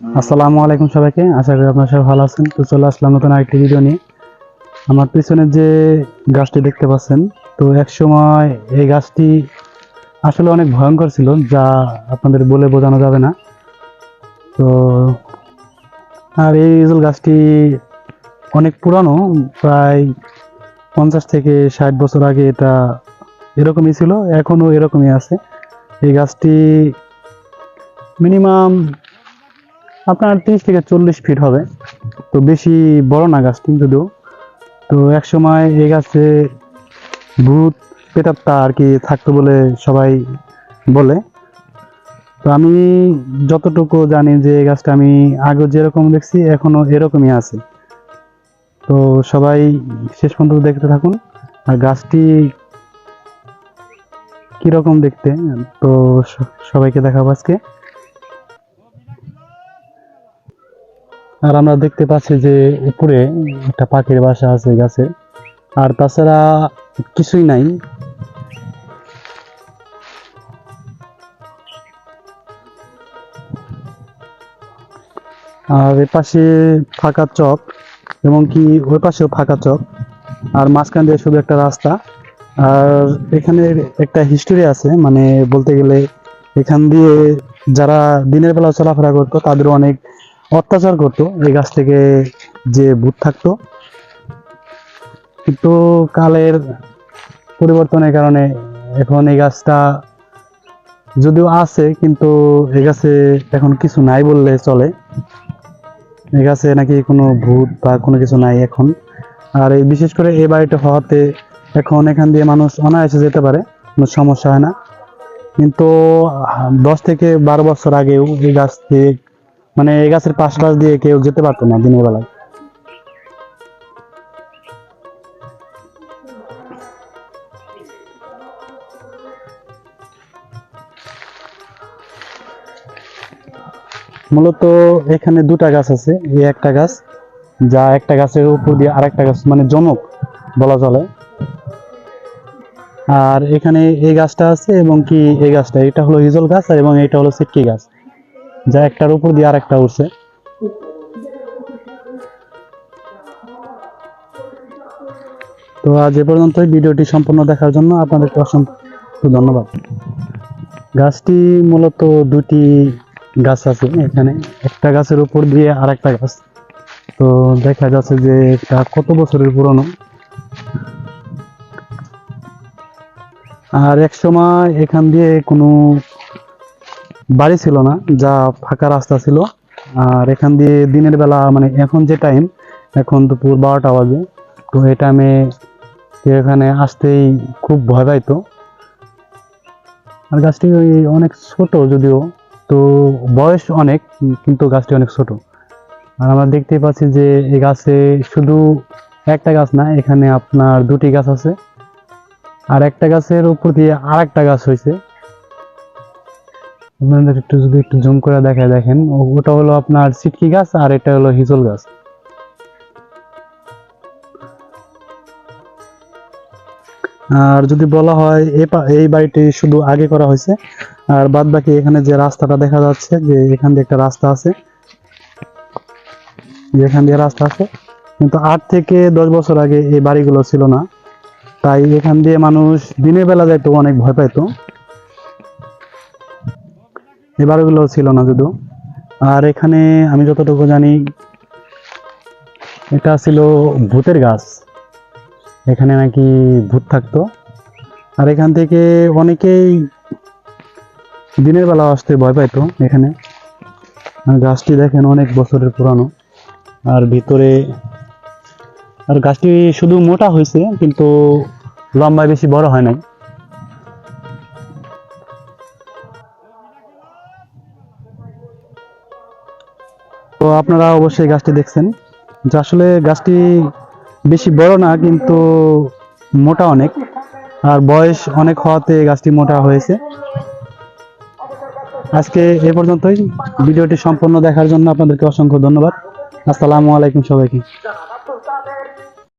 আসসালামু আলাইকুম সবাইকে। আশা করি আপনারা সবাই ভালো আছেন। তো চলে আসলাম নতুন আরেকটি ভিডিও নিয়ে। আমার পিছনে যে গাছটি দেখতে পাচ্ছেন, তো এক সময় এই গাছটি আসলে অনেক ভয়ঙ্কর ছিল, যা আপনাদের বলে বোঝানো যাবে না। তো আর এই ইজল গাছটি অনেক পুরানো, প্রায় পঞ্চাশ থেকে ষাট বছর আগে এটা এরকমই ছিল, এখনও এরকমই আছে। এই গাছটি মিনিমাম আপনার তিরিশ থেকে চল্লিশ ফিট হবে। তো বেশি বড় না গাছটি যদিও। তো এক সময় এই গাছে ভূত পেটাত্তা আর কি থাকতো বলে সবাই বলে। তো আমি যতটুকু জানি যে এই গাছটা আমি আগে যেরকম দেখছি এখনও এরকমই আছে। তো সবাই শেষ পর্যন্ত দেখতে থাকুন। আর গাছটি কীরকম দেখতে, তো সবাইকে দেখাবো আজকে। আর আমরা দেখতে পাচ্ছি যে উপরে একটা পাখির বাসা আছে গাছে। আর তাছাড়া কিছুই নাই। আর এ পাশে ফাঁকা চক, এবং কি ওই পাশেও ফাঁকা চক। আর মাঝখান দিয়ে শুধু একটা রাস্তা। আর এখানে একটা হিস্টোরি আছে মানে বলতে গেলে এখান দিয়ে যারা দিনের বেলা চলাফেরা করতো তাদের অনেক অত্যাচার করতো এই গাছ থেকে যে ভূত থাকতো। কিন্তু কালের পরিবর্তনের কারণে এখন এই গাছটা যদিও আছে, কিন্তু এই গাছে এখন কিছু নাই বললে চলে। এই গাছে নাকি কোনো ভূত বা কোনো কিছু নাই এখন। আর এই বিশেষ করে এই বাড়িটা হওয়াতে এখন এখান দিয়ে মানুষ অনায়াসে যেতে পারে, কোনো সমস্যা হয় না। কিন্তু দশ থেকে বারো বছর আগেও এই গাছ দিয়ে মানে এই গাছের পাশ পাশ দিয়ে কেউ যেতে পারতো না দিনের বেলায়। মূলত এখানে দুটা গাছ আছে, এই একটা গাছ যা একটা গাছের উপর দিয়ে আরেকটা গাছ মানে জনক বলা চলে। আর এখানে এই গাছটা আছে এবং কি এই গাছটা, এটা হলো হিজল গাছ আর এবং এটা হলো সিটকি গাছ। যা একটার উপর দিয়ে আরেকটা উঠছে তো আজ এ পর্যন্তই। ভিডিওটি সম্পূর্ণ দেখার জন্য আপনাদেরকে অসংখ্য ধন্যবাদ। গাছটি মূলত দুটি গাছ আছে এখানে। একটা গাছের উপর দিয়ে আরেকটা গাছ। তো দেখা যাচ্ছে যে এটা কত বছরের পুরনো। আর এক সময় এখান দিয়ে কোনো বাড়ি ছিল না, যা ফাঁকা রাস্তা ছিল। আর এখান দিয়ে দিনের বেলা মানে এখন যে টাইম এখন দুপুর বারোটা বাজে। তো এই টাইমে এখানে আসতেই খুব ভয় পাইতো। আর গাছটি ওই অনেক ছোট যদিও, তো বয়স অনেক, কিন্তু গাছটি অনেক ছোট। আর আমরা দেখতে পাচ্ছি যে এই গাছে শুধু একটা গাছ না, এখানে আপনার দুটি গাছ আছে। আর একটা গাছের উপর দিয়ে আর একটা গাছ হয়েছে আপনাদের একটু যদি একটু জুম করে দেখায় দেখেন, ওটা হলো আপনার সিটকি গাছ আর এটা হলো হিজল গাছ। আর যদি বলা হয় এই বাড়িটি শুধু আগে করা হয়েছে, আর বাদ বাকি এখানে যে রাস্তাটা দেখা যাচ্ছে, যে এখান দিয়ে একটা রাস্তা আছে এখান দিয়ে রাস্তা আছে, কিন্তু আট থেকে দশ বছর আগে এই বাড়িগুলো ছিল না। তাই এখান দিয়ে মানুষ দিনের বেলা যাইতো, অনেক ভয় পাইতো। এই বাড়িগুলো ছিল না যদিও। আর এখানে আমি যতটুকু জানি, এটা ছিল ভূতের গাছ। এখানে নাকি ভূত থাকতো। আর এখান থেকে অনেকেই দিনের বেলা আসতে ভয় পাইতো এখানে। গাছটি দেখেন অনেক বছরের পুরানো। আর ভিতরে, আর গাছটি শুধু মোটা হয়েছে, কিন্তু লম্বায় বেশি বড় হয় নাই। আপনারা অবশ্যই গাছটি দেখছেন। যে আসলে গাছটি বেশি বড় না, কিন্তু মোটা অনেক। আর বয়স অনেক হওয়াতে গাছটি মোটা হয়েছে। আজকে এ পর্যন্তই। ভিডিওটি সম্পূর্ণ দেখার জন্য আপনাদেরকে অসংখ্য ধন্যবাদ। আসসালামু আলাইকুম সবাইকে।